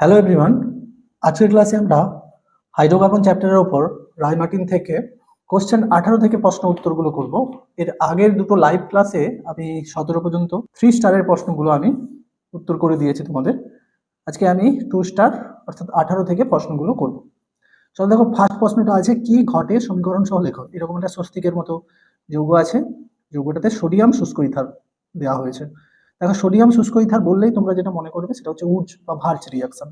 Hello everyone আজকের ক্লাসে আমরা হাইড্রোকার্বন চ্যাপ্টারের ওপর রায়মার্টিন থেকে কোশ্চেন আঠারো থেকে প্রশ্ন উত্তরগুলো করব। এর আগের দুটো লাইভ ক্লাসে আমি সতেরো পর্যন্ত থ্রি স্টারের প্রশ্নগুলো আমি উত্তর করে দিয়েছি তোমাদের। আজকে আমি টু স্টার অর্থাৎ আঠারো থেকে প্রশ্নগুলো করব। চলো দেখো ফার্স্ট প্রশ্নটা আছে, কি ঘটে সমীকরণ সহ লেখো। এরকম একটা স্বস্তিকের মতো যৌগ আছে, যৌগটাতে সোডিয়াম শুষ্ক ইথার দেওয়া হয়েছে। দেখো সোডিয়াম শুষ্ক ইথার বললেই তোমরা যেটা মনে করবে সেটা হচ্ছে উডস বা ভার্চ রিয়াকশন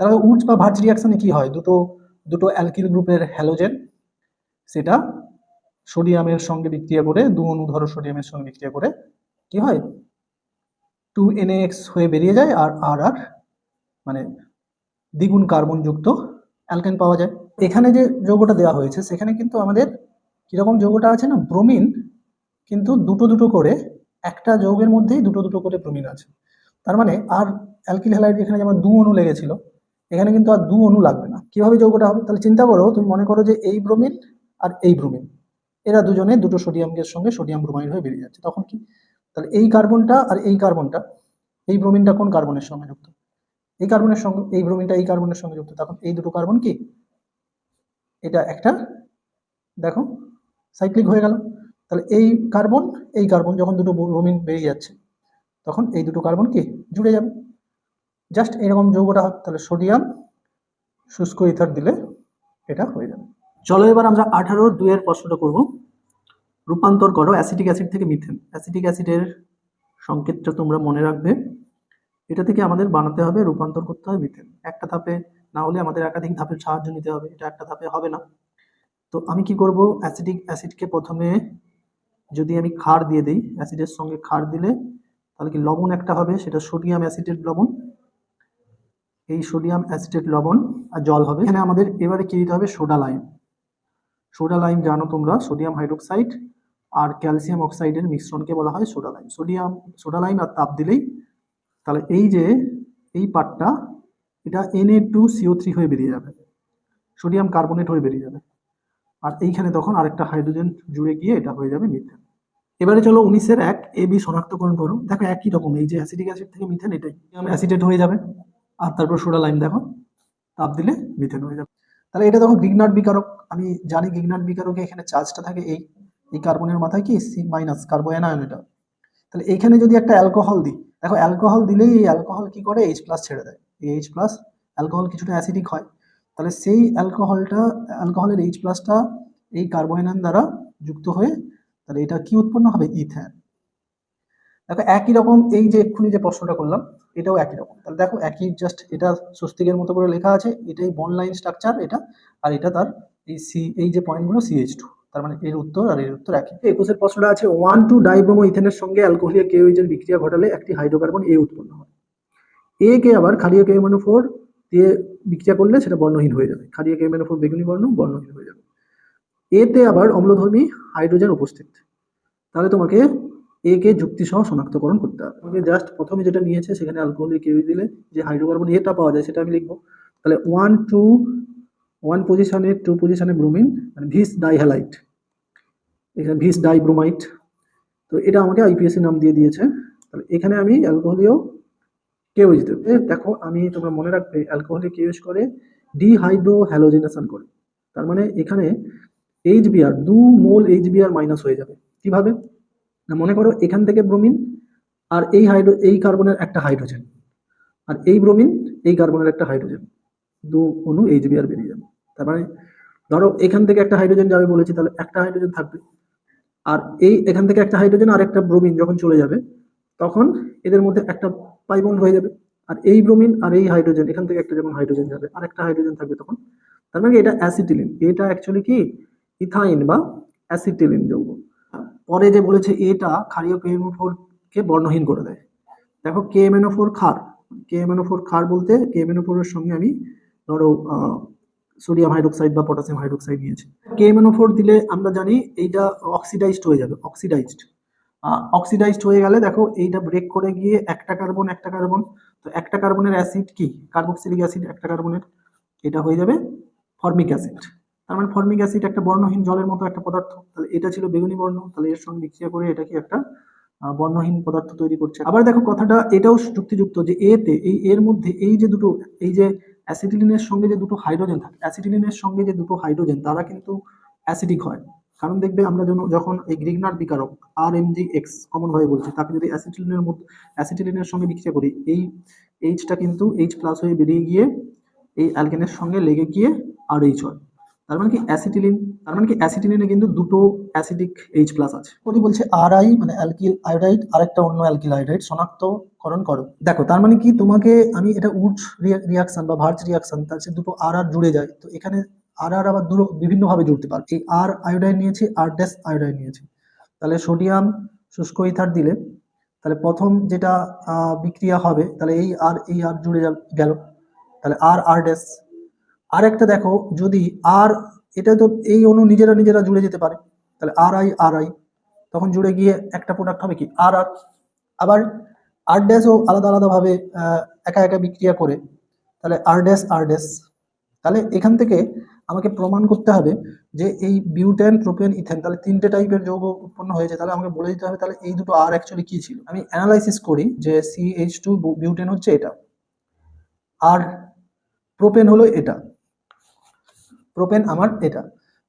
তাহলে উডস বা ভার্চ রিয়াকশনে কি হয়? দুটো দুটো অ্যালকিল গ্রুপের হ্যালোজেন সেটা সোডিয়ামের সঙ্গে বিক্রিয়া করে, দু অণু ধরো সোডিয়ামের সঙ্গে বিক্রিয়া করে, কি হয়? টু এনএক্স হয়ে বেরিয়ে যায় আর আর আর মানে দ্বিগুণ কার্বনযুক্ত অ্যালকেন পাওয়া যায়। এখানে যে যৌগটা দেওয়া হয়েছে, সেখানে কিন্তু আমাদের কীরকম যৌগটা আছে না? ব্রোমিন কিন্তু দুটো দুটো করে একটা যৌগের মধ্যেই দুটো দুটো করে ব্রোমিন আছে। তার মানে আর অ্যালকিল হ্যালাইড এখানে যেমন দু অণু লেগেছিল, এখানে কিন্তু আর দু অণু লাগবে না। কীভাবে যৌগটা হবে? তাহলে চিন্তা করো, তুমি মনে করো যে এই ব্রোমিন আর এই ব্রোমিন, এরা দুজনে দুটো সোডিয়ামের সঙ্গে সোডিয়াম ব্রোমাইড হয়ে বেরিয়ে যাচ্ছে। তখন কি? তাহলে এই কার্বনটা আর এই কার্বনটা, এই ব্রোমিনটা কোন কার্বনের সঙ্গে যুক্ত? এই কার্বনের সঙ্গে, এই ব্রোমিনটা এই কার্বনের সঙ্গে যুক্ত। তখন এই দুটো কার্বন কি? এটা একটা, দেখো সাইক্লিক হয়ে গেল। তাহলে এই কার্বন এই কার্বন যখন দুটো ব্রোমিন বেরিয়ে যাচ্ছে, তখন এই দুটো কার্বন কি? জুড়ে যাবে। জাস্ট এরকম যৌগটা, তাহলে সোডিয়াম শুষ্ক ইথার দিলে এটা হয়ে যাবে। চলো এবার আমরা আঠারোর দুইয়ের প্রশ্নটা করব। রূপান্তর করো অ্যাসিটিক অ্যাসিড থেকে মিথেন। অ্যাসিটিক অ্যাসিডের সংকেতটা তোমরা মনে রাখবে। এটা থেকে আমাদের বানাতে হবে, রূপান্তর করতে হবে মিথেন। একটা ধাপে না হলে আমাদের একাধিক ধাপের সাহায্য নিতে হবে। এটা একটা ধাপে হবে না। তো আমি কি করব? অ্যাসিডিক অ্যাসিডকে প্রথমে যদি আমি ক্ষার দিয়ে দিই, অ্যাসিডের সঙ্গে ক্ষার দিলে তাহলে কি লবণ একটা হবে? সেটা সোডিয়াম অ্যাসিডের লবণ। এই সোডিয়াম অ্যাসিডের লবণ আর জল হবে। এখানে আমাদের এবারে কি দিতে হবে? Soda lime. সোডা লাইম জানো তোমরা, সোডিয়াম হাইড্রোক্সাইড আর ক্যালসিয়াম অক্সাইডের মিশ্রণকে বলা হয় soda lime. Sodium, soda lime আর তাপ দিলেই তাহলে এই যে, এই পার্টটা এটা এনএ টু সিও থ্রি হয়ে বেরিয়ে যাবে। সোডিয়াম কার্বনেট হয়ে বেরিয়ে যাবে। আর এইখানে তখন আরেকটা হাইড্রোজেন জুড়ে গিয়ে এটা হয়ে যাবে মিথেন। এবারে চলো উনিশের এক, এ, বি শনাক্তকরণ করো। দেখো একই রকম, এই যে অ্যাসিডিক অ্যাসিড থেকে মিথেন এটাই। অ্যাসিডেট হয়ে যাবে। আর তারপর সোডা লাইম দেখো, তাপ দিলে মিথেন হয়ে যাবে। তাহলে এটা দেখো গিগনাট বিকারক। আমি জানি গিগনাট বিকারকে এখানে চার্জটা থাকে এই এই কার্বনের মাথায় কি? সি মাইনাস কার্বো অ্যানায়ন এটা। তাহলে এইখানে যদি একটা অ্যালকোহল দিই, দেখো অ্যালকোহল দিলেই এই অ্যালকোহল কি করে? এইচ প্লাস ছেড়ে দেয়। এই এইচ প্লাস অ্যালকোহল কিছুটা অ্যাসিডিক হয়। তাহলে সেই অ্যালকোহলটা, অ্যালকোহলের এইচ প্লাসটা এই কার্বোহাইড্রেট দ্বারা যুক্ত হয়ে তাহলে এটা কি উৎপন্ন হবে? ইথ্যান দেখো একই রকম এই যে এক্ষুনি যে প্রশ্নটা করলাম, এটাও একই রকম। তাহলে দেখো একই জাস্ট এটা স্বস্তিকের মতো করে লেখা আছে, এটাই বন লাইন স্ট্রাকচার এটা, আর এটা তার এই সি এই যে পয়েন্টগুলো সিএইচ টু তার মানে এর উত্তর আর এর উত্তর একই। একুশের প্রশ্নটা আছে ওয়ান টু ডাইব্রোমো ইথেনের সঙ্গে অ্যালকোহলিয়া কেওইজের বিক্রিয়া ঘটালে একটি হাইড্রোকার্বন এ উৎপন্ন হয়। এ কে আবার খালিয়া কে মানে ফোর দিয়ে বিক্রিয়া করলে সেটা বর্ণহীন হয়ে যাবে। খালিয়া কে মানে ফোর বেগুনি বর্ণ, বর্ণহীন হয়ে যাবে। এতে আবার অম্লধর্মী হাইড্রোজেন উপস্থিত। তাহলে তোমাকে এ কে যুক্তি সহ শনাক্তকরণ করতে হবে। তোমাকে জাস্ট প্রথমে যেটা নিয়েছে, সেখানে অ্যালকোহলিক কেউ দিলে যে হাইড্রোকার্বন এটা পাওয়া যায়, সেটা আমি লিখব। তাহলে ওয়ান টু ওয়ান পজিশনে টু পজিশনে ব্রোমিন মানে ভিস ডাইহ্যালাইট এখানে ভিস ডাইব্রোমাইট তো এটা আমাকে আইপিএসসি নাম দিয়ে দিয়েছে। তাহলে এখানে আমি অ্যালকোহলিও কেউ দিতে দেখো, আমি তোমরা মনে রাখবে অ্যালকোহলিক ইউজ করে ডিহাইড্রো হ্যালোজেনেশন করে। তার মানে এখানে এইচ বিআর দু মোল এইচ বিআর মাইনাস হয়ে যাবে। কীভাবে? না, মনে করো এখান থেকে ব্রোমিন আর এই হাইড্রো এই কার্বনের একটা হাইড্রোজেন আর এই ব্রোমিন এই কার্বনের একটা হাইড্রোজেন দু অনু এইচ বিআর বেরিয়ে যাবে। তার মানে ধরো এখান থেকে একটা হাইড্রোজেন যাবে বলেছি, তাহলে একটা হাইড্রোজেন থাকবে। আর এই এখান থেকে একটা হাইড্রোজেন আর একটা ব্রোমিন যখন চলে যাবে, তখন এদের মধ্যে একটা পাইবন্ড হয়ে যাবে। আর এই ব্রোমিন আর এই হাইড্রোজেন এখান থেকে একটা যখন হাইড্রোজেন যাবে আর একটা হাইড্রোজেন থাকবে তখন। তার মানে এটা অ্যাসিটিলিন এটা অ্যাকচুয়ালি কি? ইথাইন বা অ্যাসিটিলিন যৌগ। পরে যে বলেছে এটা ক্ষারীয় কেএমও কে বর্ণহীন করে দেয়। দেখো কেএমএনও ফোর ক্ষার। ফোর ক্ষার বলতে কেএমএনও ফোরের সঙ্গে আমি ধরো সোডিয়াম হাইড্রোক্সাইড বা পটাশিয়াম হাইড্রোক্সাইড নিয়েছি। কেএমএনও ফোর দিলে আমরা জানি এইটা অক্সিডাইজড হয়ে যাবে অক্সিডাইজড অক্সিডাইজড হয়ে গেলে দেখো এইটা ব্রেক করে গিয়ে একটা কার্বন একটা কার্বন তো একটা কার্বনের অ্যাসিড কি? কার্বক্সিলিক অ্যাসিড একটা কার্বনের এটা হয়ে যাবে ফর্মিক অ্যাসিড তার মানে ফর্মিক অ্যাসিড একটা বর্ণহীন জলের মতো একটা পদার্থ। তাহলে এটা ছিল বেগুনি বর্ণ। তাহলে এর সঙ্গে বিক্রিয়া করে এটা কি একটা বর্ণহীন পদার্থ তৈরি করছে। আবার দেখো কথাটা এটাও যুক্তিযুক্ত যে এতে এই, এর মধ্যে এই যে দুটো, এই যে অ্যাসিটিলিনের সঙ্গে যে দুটো হাইড্রোজেন থাকে অ্যাসিটিলিনের সঙ্গে যে দুটো হাইড্রোজেন তারা কিন্তু অ্যাসিডিক হয়। কারণ দেখবে আমরা যেন যখন এই Grignard বিকারক R M G X common ভাবে বলছি, তাকে যদি অ্যাসিটিলিনের মধ্যে অ্যাসিটিলিনের সঙ্গে বিক্রিয়া করি, এই এইচটা কিন্তু এইচ প্লাস হয়ে বেরিয়ে গিয়ে এই অ্যালকেনের সঙ্গে লেগে গিয়ে আর এইচ হয়। তার মানে কি অ্যাসিটিলিন তার মানে কি অ্যাসিটিলিনে কিন্তু দুটো অ্যাসিডিক এইচ প্লাস আছে। ওটি বলছে আর আই মানে অ্যালকিল আয়োডাইড আরেকটা অন্য অ্যালকিল আয়োডাইড শনাক্তকরণ করো। দেখো, তার মানে কি তোমাকে, আমি এটা উড রিয়াকশন বা ভার্জ রিয়াকশন তার সে দুটো আর আর জুড়ে যায়, তো এখানে আর আর আবার দুটো বিভিন্নভাবে জুড়তে পারে এই আর আয়োডাইন নিয়েছি, আর ড্যাস আয়োডাইন নিয়েছি। তাহলে সোডিয়াম শুষ্ক ইথার দিলে তাহলে প্রথম যেটা বিক্রিয়া হবে, তাহলে এই আর এই আর জুড়ে গেল। তাহলে আর আর ড্যাশ। আর একটা দেখো, যদি আর, এটা তো এই অণু নিজেরা নিজেরা জুড়ে যেতে পারে, তাহলে আর আই আর আই। তখন জুড়ে গিয়ে একটা প্রোডাক্ট হবে কি? আর আর। আবার আর ড্যাশও আলাদা আলাদাভাবে একা একা বিক্রিয়া করে, তাহলে আর ড্যাশ আর ড্যাশ। তাহলে এখান থেকে আমাকে প্রমাণ করতে হবে যে এই বিউটেন প্রোপেন ইথেন তাহলে তিনটে টাইপের যৌগ উৎপন্ন হয়েছে। তাহলে আমাকে বলে দিতে হবে তাহলে এই দুটো আর অ্যাকচুয়ালি কি ছিল? আমি অ্যানালাইসিস করি যে সি এইচ টু বিউটেন হচ্ছে এটা। আর প্রোপেন হলো এটা। প্রোপেন আমার এটা।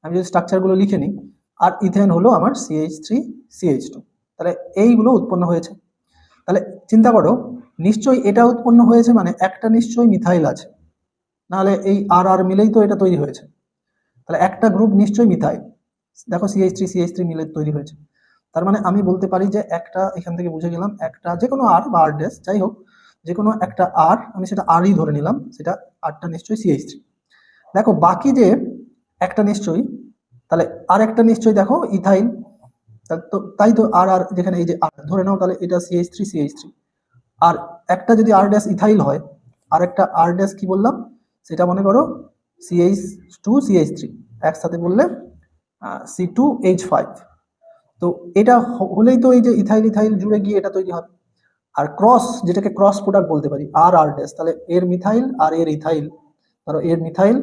আমি যদি স্ট্রাকচারগুলো লিখে নিই। আর ইথেন হলো আমার সিএইচ থ্রি সিএইচ টু তাহলে এইগুলো উৎপন্ন হয়েছে। তাহলে চিন্তা করো, নিশ্চয়ই এটা উৎপন্ন হয়েছে মানে একটা নিশ্চয়ই মিথাইল আছে। নাহলে এই আর আর মিলেই তো এটা তৈরি হয়েছে। তাহলে একটা গ্রুপ নিশ্চয়ই মিথাইল। দেখো সিএইচ থ্রি সিএইচ থ্রি মিলে তৈরি হয়েছে। তার মানে আমি বলতে পারি যে একটা, এখান থেকে বুঝে গেলাম, একটা যে কোনো আর বা আর ড্যাশ যাই হোক, যে কোনো একটা আর আমি সেটা আরই ধরে নিলাম, সেটা আরটা নিশ্চয়ই সিএইচ থ্রি দেখো, বাকি যে একটা নিশ্চয়ই, তাহলে আর একটা নিশ্চয়ই দেখো ইথাইল তো, তাই তো আর আর যেখানে এই যে আর ধরে নাও, তাহলে এটা সিএইচ থ্রি সিএইচ থ্রি আর একটা যদি আর ড্যাশ ইথাইল হয়, আর একটা আর ড্যাশ কি বললাম? সেটা মনে করো সিএইচ টু সিএইচ থ্রি একসাথে বললে সি টু এইচ ফাইভ তো এটা হলেই তো এই যে ইথাইল ইথাইল জুড়ে গিয়ে এটা তৈরি হবে। আর ক্রস যেটাকে ক্রস প্রোডাক্ট বলতে পারি আর আর ড্যাশ তাহলে এর মিথাইল আর এর ইথাইল ধরো এর মিথাইল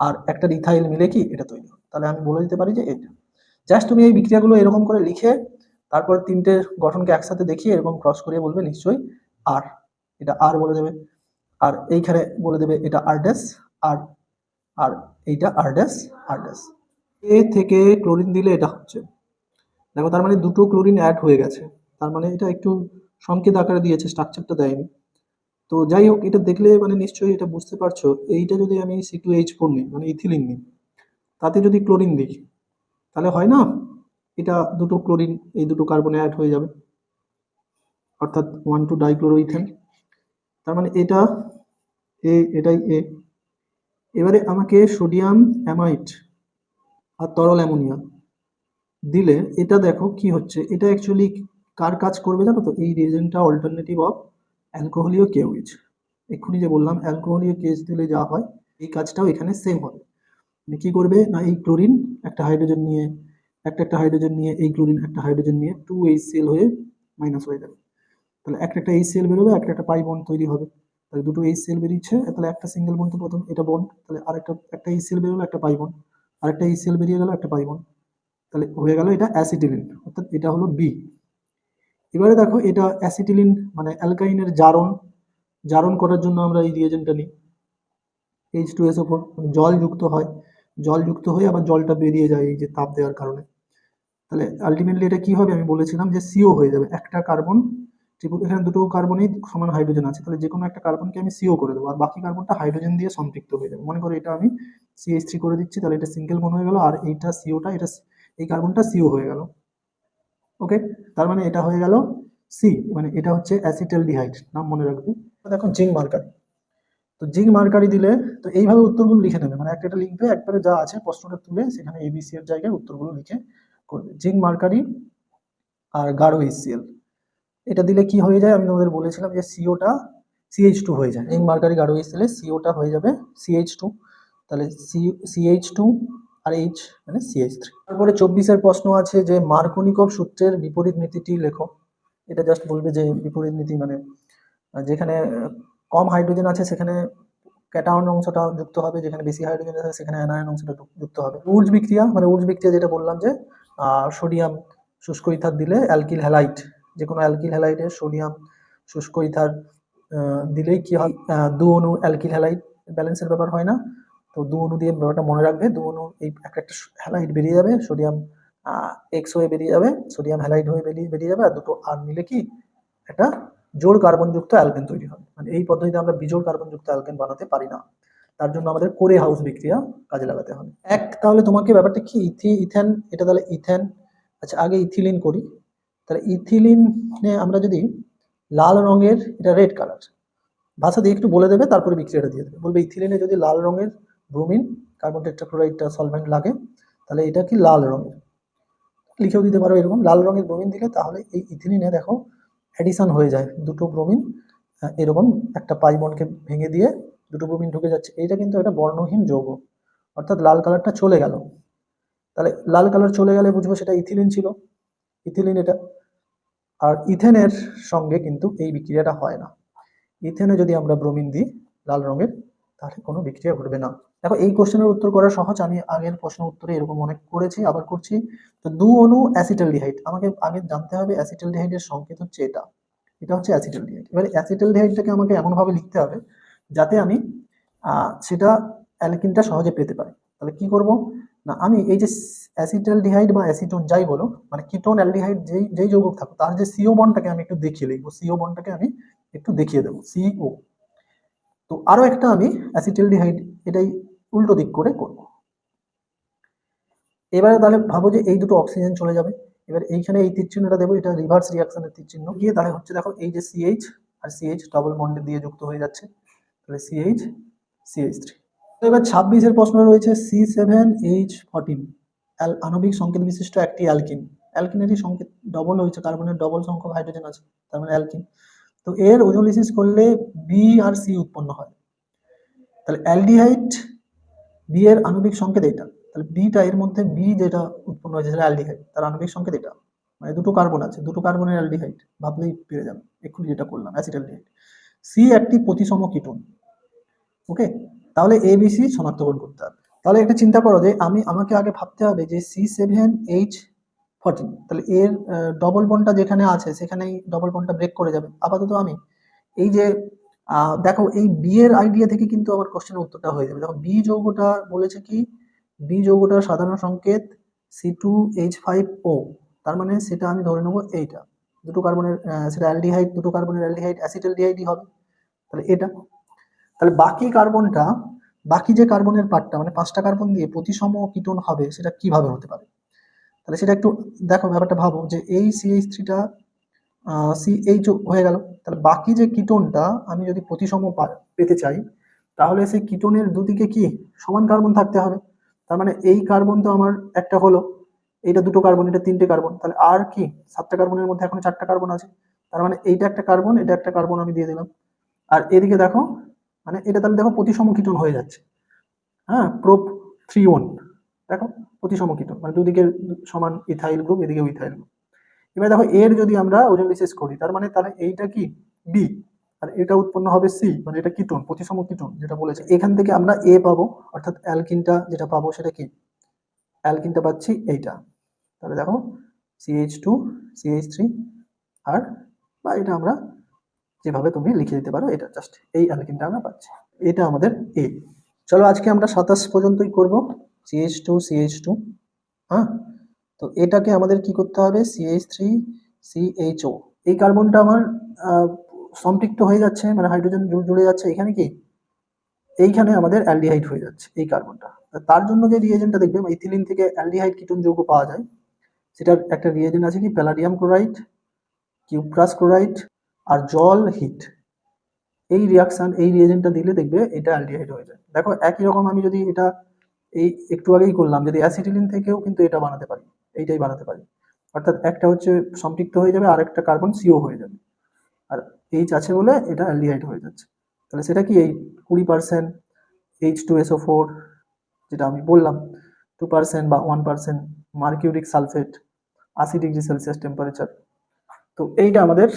আর একটা ইথাইল মিলে কি এটা তৈরি হবে। তাহলে আমি বলে দিতে পারি যে এটা। জাস্ট তুমি এই বিক্রিয়াগুলো এরকম করে লিখে, তারপর তিনটে গঠনকে একসাথে দেখিয়ে এরকম ক্রস করিয়ে বলবে নিশ্চয়ই আর এটা আর বলে দেবে। আর এইখানে বলে দেবে এটা আর ড্যাশ আর আর এইটা আর ড্যাশ আর ড্যাশ এ থেকে ক্লোরিন দিলে এটা হচ্ছে। দেখো, তার মানে দুটো ক্লোরিন অ্যাড হয়ে গেছে। তার মানে এটা একটু সংকেত আকারে দিয়েছে, স্ট্রাকচারটা দেয়নি। তো যাই হোক, এটা দেখলে মানে নিশ্চয়ই এটা বুঝতে পারছ, এইটা যদি আমি সি টু এইচ ফোর নিই মানে ইথিলিন নিই, তাতে যদি ক্লোরিন দিই, তাহলে হয় না? এটা দুটো ক্লোরিন, এই দুটো কার্বনে অ্যাড হয়ে যাবে। অর্থাৎ ওয়ান টু ডাইক্লোরোইথেন তার মানে এটা এ এটাই এ এবারে আমাকে সোডিয়াম অ্যামাইড আর তরল অ্যামোনিয়া দিলে এটা দেখো কি হচ্ছে, এটা অ্যাকচুয়ালি কার কাজ করবে জানো তো? এই রিজেন্টটা অল্টারনেটিভ অফ অ্যালকোহলীয় কেউইজ এক্ষুনি যে বললাম অ্যালকোহলীয় কেস দিলে যা হয়, এই কাজটাও এখানে সেম হবে। মানে কি করবে না, এই ক্লোরিন একটা হাইড্রোজেন নিয়ে, একটা একটা হাইড্রোজেন নিয়ে, এই ক্লোরিন একটা হাইড্রোজেন নিয়ে টু এইচ সেল হয়ে মাইনাস হয়ে যাবে। তাহলে একটা একটা এইচ সেল বেরোবে একটা একটা পাই বন্ড তৈরি হবে। তাহলে দুটো এইচ সেল বেরিয়েছে, তাহলে একটা সিঙ্গেল বন্ড তো প্রথম এটা বন্ড তাহলে আরেকটা, একটা এইচ সেল বেরোলো, একটা পাই বন্ড আরেকটা এইচ সেল বেরিয়ে গেল, একটা পাই বন্ড তাহলে হয়ে গেল এটা অ্যাসিটিলিন অর্থাৎ এটা হলো বি এবারে দেখো এটা অ্যাসিটিলিন মানে অ্যালকাইনের জারণ জারণ করার জন্য আমরা এই রিয়েজেন্টটা নিই। এইচ টু এস ওপর জল যুক্ত হয়। জল যুক্ত হয়ে আবার জলটা বেরিয়ে যায় এই যে তাপ দেওয়ার কারণে। তাহলে আলটিমেটলি এটা কি হবে আমি বলেছিলাম যে সিও হয়ে যাবে, একটা কার্বন ট্রিপল এখানে দুটো কার্বনেই সমান হাইড্রোজেন আছে। তাহলে যে কোনো একটা কার্বনকে আমি সিও করে দেবো, আর বাকি কার্বনটা হাইড্রোজেন দিয়ে সম্পৃক্ত হয়ে যাবে। মনে করো এটা আমি সিএইচ থ্রি করে দিচ্ছি, তাহলে এটা সিঙ্গেল বন হয়ে গেল, আর এইটা সিওটা এটা এই কার্বনটা সিও হয়ে গেল। ওকে তার মানে এটা হয়ে গেল সি মানে এটা হচ্ছে অ্যাসিটালডিহাইড নাম মনে রাখবে। দেখো জিঙ্ক মার্কারি তো জিঙ্ক মার্কারি দিলে, তো এইভাবে উত্তরগুলো লিখে নেবে। মানে একটা একটা লিখবে, একবারে যা আছে প্রশ্নটা তুলে সেখানে এবিসি এর জায়গায় উত্তরগুলো লিখে করবে। জিঙ্ক মার্কারি আর গাঢ় এইচসিএল এটা দিলে কি হয়ে যায়? আমি তোমাদের বলেছিলাম যে সিওটা সিএইচ টু হয়ে যায়। এই মার্কারি গাঢ় এইচসিএল সিওটা হয়ে যাবে সিএইচ টু তাহলে সি সিএইচ টু আর এইচ মানে সিএইচ থ্রি তারপরে চব্বিশের প্রশ্ন আছে যে মার্কনিকভ সূত্রের বিপরীত নীতিটি লেখো। এটা জাস্ট বলবে যে বিপরীত নীতি মানে যেখানে কম হাইড্রোজেন আছে, সেখানে ক্যাটায়ন অংশটা যুক্ত হবে, যেখানে বেশি হাইড্রোজেন আছে, সেখানে অ্যানায়ন অংশটা যুক্ত হবে। উর্জ বিক্রিয়া মানে উর্জ বিক্রিয়া যেটা বললাম যে সোডিয়াম শুষ্ক ইথার দিলে অ্যালকিল হ্যালাইট যে কোনো অ্যালকিল হ্যালাইডে সোডিয়াম শুষ্ক ইথার দিলেই কি হয়? দু অণু অ্যালকিল হ্যালাইড ব্যালেন্সের ব্যাপার হয় না। তো দু অণু দিয়ে ব্যাপারটা মনে রাখবে। দু অণু এই একটা একটা হ্যালাইড বেরিয়ে যাবে, সোডিয়াম এক্স হয়ে বেরিয়ে যাবে, সোডিয়াম হ্যালাইড হয়ে বেরিয়ে বেরিয়ে যাবে, আর দুটো আর মিলে কি একটা জোড় কার্বনযুক্ত অ্যালকেন তৈরি হয় মানে এই পদ্ধতিতে আমরা বিজোড় কার্বনযুক্ত অ্যালকেন বানাতে পারি না। তার জন্য আমাদের কোরে হাউস বিক্রিয়া কাজে লাগাতে হবে। এক, তাহলে তোমাকে ব্যাপারটা কি? ইথি, ইথেন, এটা তাহলে ইথেন। আচ্ছা আগে ইথিলিন করি। তাহলে ইথিলিনে আমরা যদি লাল রঙের, এটা রেড কালার ভাষা দিয়ে একটু বলে দেবে, তারপরে বিক্রিয়াটা দিয়ে দেবে। বলবে ইথিলিনে যদি লাল রঙের ব্রোমিন কার্বন টেট্রাক্লোরাইডটা সলভেন্ট লাগে, তাহলে এটা কি লাল রঙের? লিখেও দিতে পারো এরকম। লাল রঙের ব্রোমিন দিলে তাহলে এই ইথিলিনে দেখো অ্যাডিশন হয়ে যায় দুটো ব্রোমিন। এরকম একটা পাই বন্ডকে ভেঙে দিয়ে দুটো ব্রোমিন ঢুকে যাচ্ছে। এইটা কিন্তু একটা বর্ণহীন যৌগ। অর্থাৎ লাল কালারটা চলে গেল। তাহলে লাল কালার চলে গেলে বুঝব সেটা ইথিলিন ছিল। ইথিলিন এটা আর ইথেনের সঙ্গে কিন্তু এই বিক্রিয়াটা হয় না। ইথেনে যদি আমরা ব্রোমিন দিই লাল রঙের, তাহলে কোনো বিক্রিয়া ঘটবে না। দেখো, এই কোশ্চেনের উত্তর করা সহজ। আমি আগের প্রশ্ন উত্তরে এরকম অনেক করেছি, আবার করছি। তো দু অণু অ্যাসিটালডিহাইড। আমাকে আগে জানতে হবে অ্যাসিটালডিহাইডের সংকেত হচ্ছে এটা। এটা হচ্ছে অ্যাসিটালডিহাইড। এবারে অ্যাসিটালডিহাইডটাকে আমাকে এমনভাবে লিখতে হবে যাতে আমি সেটা অ্যালকিনটা সহজে পেতে পারি। তাহলে কি করব? না, আমি এই যে অ্যাসিটালডিহাইড বা অ্যাসিটোন যাই বলো মানে কিটোন অ্যালডিহাইড যেই যেই যৌগ থাকুক, তার যে সিও বনটাকে আমি একটু দেখিয়ে লিখব, সিও বনটাকে আমি একটু দেখিয়ে দেবো, সিও। তো আরও একটা আমি অ্যাসিটালডিহাইড, এটাই উল্টো দিক করে করব। এবারে তাহলে ভাবো যে এই দুটো অক্সিজেন চলে যাবে, এবার এইখানে এই তীর চিহ্নটা দেবো, এটা রিভার্স রিয়াকশনের তীর চিহ্ন। গিয়ে তাহলে হচ্ছে দেখো এই যে সিএইচ আর সিএইচ ডবল বন্ডে দিয়ে যুক্ত হয়ে যাচ্ছে, তাহলে সিএইচ সিএইচ থ্রি এবার ছাব্বিশের প্রশ্ন রয়েছে সি সেভেন এইচ ফর্টিন আণবিক সংকেত বিশিষ্ট একটি অ্যালকিন। অ্যালকিনেরই সংকেত ডবল হয়েছে কার্বনের ডবল সংখ্যক হাইড্রোজেন আছে, তার মানে অ্যালকিন। তো এর ওজোলিসিস করলে বি আর সি উৎপন্ন হয়। তাহলে অ্যালডিহাইড বি এর আণবিক সংকেত এটা। তাহলে বিটা এর মধ্যে বি যেটা উৎপন্ন হয়েছে সেটা অ্যালডিহাইড, তার আণবিক সংকেত এটা। মানে দুটো কার্বন আছে, দুটো কার্বনের অ্যালডিহাইড, ভাবলেই পেয়ে যাবে। এক্ষুনি যেটা করলাম, অ্যাসিড অ্যালডিহাইড। সি একটি প্রতিসম কিটোন। ওকে তাহলে এবিসি শনাক্তকরণ করতে হবে। তাহলে একটা চিন্তা করো যে আমি, আমাকে আগে ভাবতে হবে যে সি সেভেন এইচ ফর্টিন তাহলে এর ডবল বনটা যেখানে আছে সেখানেই ডবল বনটা ব্রেক করে যাবে। আপাতত আমি এই যে দেখো এই বি এর আইডিয়া থেকে কিন্তু আমার কোশ্চেনের উত্তরটা হয়ে যাবে। দেখো বি যৌগটা বলেছে কি? বি যৌগটার সাধারণ সংকেত C two H five O তার মানে সেটা আমি ধরে নেব এইটা। দুটো কার্বনের সেটা অ্যালডিহাইড, দুটো কার্বনের অ্যালডিহাইড, অ্যাসিটালডিহাইডই হবে। তাহলে এটা, তাহলে বাকি কার্বনটা বাকি যে কার্বনের পার্টটা মানে পাঁচটা কার্বন দিয়ে প্রতিসম কিটোন হবে, সেটা কীভাবে হতে পারে? তাহলে সেটা একটু দেখো ব্যাপারটা ভাবো, যে এই সিএইচ থ্রিটা সিএইচ হয়ে গেল। তাহলে বাকি যে কিটোনটা আমি যদি প্রতিসম পেতে চাই, তাহলে সেই কিটোনের দুদিকে কি সমান কার্বন থাকতে হবে? তার মানে এই কার্বন তো আমার একটা হলো, এইটা দুটো কার্বন, এটা তিনটে কার্বন। তাহলে আর কি? সাতটা কার্বনের মধ্যে এখন চারটা কার্বন আছে। তার মানে এইটা একটা কার্বন, এটা একটা কার্বন আমি দিয়ে দিলাম। আর এদিকে দেখো মানে এটা তাহলে দেখো প্রতিসম কিটোন হয়ে যাচ্ছে। হ্যাঁ প্রোপ থ্রি ওয়ান, দেখো প্রতিসম কিটোন মানে দুদিকে সমান ইথাইল গ্রুপ এদিকে ইথাইল গ্রুপ এবার দেখো এর যদি আমরা ওজন বিশেষ করি, তার মানে তাহলে এইটা কি? বি আর এটা উৎপন্ন হবে সি মানে এটা কিটোন প্রতিসম কিটোন যেটা বলেছে। এখান থেকে আমরা এ পাবো, অর্থাৎ অ্যালকিনটা যেটা পাবো সেটা কি? অ্যালকিনটা পাচ্ছি এইটা। তাহলে দেখো সিএইচ টু সিএইচ থ্রি আর বা এটা আমরা যেভাবে তুমি লিখে দিতে পারো, এটা জাস্ট এই অ্যালকিনটা আমরা পাচ্ছি। এটা আমাদের এ চলো আজকে আমরা সাতাশ পর্যন্তই করব। সিএইচ টু সিএইচ টু হ্যাঁ? তো এটাকে আমাদের কি করতে হবে? সিএইচ থ্রি সিএইচও এই কার্বনটা আমার সম্পৃক্ত হয়ে যাচ্ছে মানে হাইড্রোজেন জুড়ে যাচ্ছে এখানে কি? এইখানে আমাদের অ্যালডিহাইড হয়ে যাচ্ছে এই কার্বনটা। তার জন্য যে রিয়েজেন্টটা দেখবে ইথিলিন থেকে অ্যালডিহাইড কিটোন যৌগ পাওয়া যায়। সেটার একটা রিয়েজেন্ট আছে কি? প্যালাডিয়াম ক্লোরাইড কিউপ্রাস ক্লোরাইড আর জল হিট এই রিয়াকশন এই রিয়েজেন্টটা দিলে দেখবে এটা অ্যালডিহাইড হয়ে যায়। দেখো, একই রকম আমি যদি এটা এই একটু আগেই করলাম, যদি অ্যাসিটিলিন থেকেও কিন্তু এটা বানাতে পারি, এইটাই বানাতে পারি। অর্থাৎ একটা হচ্ছে সম্পৃক্ত হয়ে যাবে আর একটা কার্বন সিও হয়ে যাবে। আর এইচ আছে বলে এটা অ্যালডিহাইড হয়ে যাচ্ছে। তাহলে সেটা কি এই কুড়ি percent H two SO four যেটা আমি বললাম টু পার্সেন্ট বা ওয়ান পার্সেন্ট মার্কিউরিক সালফেট আশি ডিগ্রি সেলসিয়াস টেম্পারেচার তো এইটা আমাদের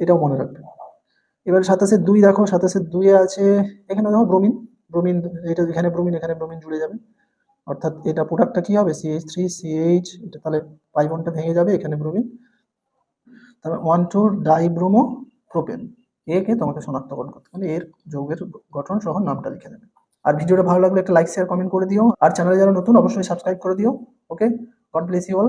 এটাও মনে রাখবে এবার সাতাশের দুই দেখো সাতাশের দুইয়ে আছে, এখানে দেখো ব্রোমিন ব্রোমিন, এটা এখানে ব্রোমিন এখানে ব্রোমিন জুড়ে যাবে। অর্থাৎ এটা প্রোডাক্টটা কি হবে? সিএইচ থ্রি সিএইচ এটা তাহলে পাইবনটা ভেঙে যাবে, এখানে ব্রোমিন। তারপরে ওয়ান টু ডাইব্রোমো প্রোপেন একে তোমাকে শনাক্তকরণ করতে হবে। এর যৌগের গঠন সহ নামটা লিখে দেবে। আর ভিডিওটা ভালো লাগলে একটা লাইক শেয়ার কমেন্ট করে দিও। আর চ্যানেলে যারা নতুন, অবশ্যই সাবস্ক্রাইব করে দিও। Okay God bless you all